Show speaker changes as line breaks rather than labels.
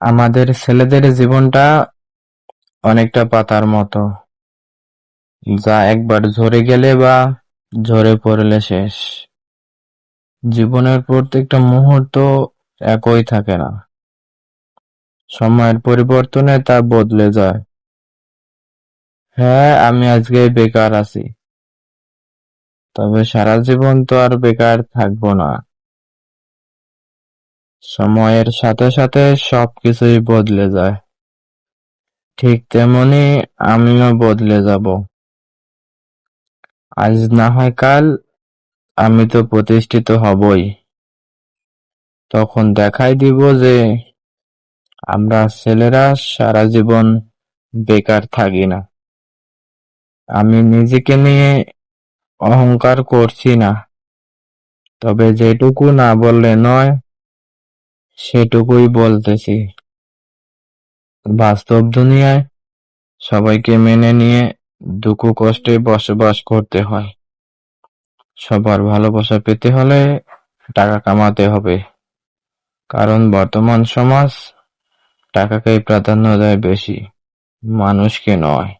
আমাদের ছেলেদের জীবনটা অনেকটা পাতার মতো, যা একবার ঝরে গেলে বা ঝরে পড়লে শেষ। জীবনের প্রত্যেকটা মুহূর্ত একই থাকে না। সময়ের পরিবর্তনে তা বদলে যায়। হ্যাঁ, আমি আজকে বেকার আছি। তবে সারা জীবন তো আর বেকার থাকব না। সময়ের সাথে সাথে সবকিছুই বদলে যায়। ঠিক তেমনি আমিও বদলে যাব। আজ না হয় কাল আমি তো প্রতিষ্ঠিত হবই। তখন দেখাই দিব যে আমরা ছেলেরা সারা জীবন বেকার থাকি না। আমি নিজেকে নিয়ে অহংকার করছি না। তবে যেটুকু না বললে নয় সেটুকুই বলতেছি। বাস্তব দুনিয়ায় সবাইকে মেনে নিয়ে দুঃখ কষ্টে বসবাস করতে হয়। সবার ভালোবাসা পেতে হলে টাকা কামাতে হবে। কারণ বর্তমান সমাজ টাকাকেই প্রাধান্য দেয় বেশি, মানুষকে নয়।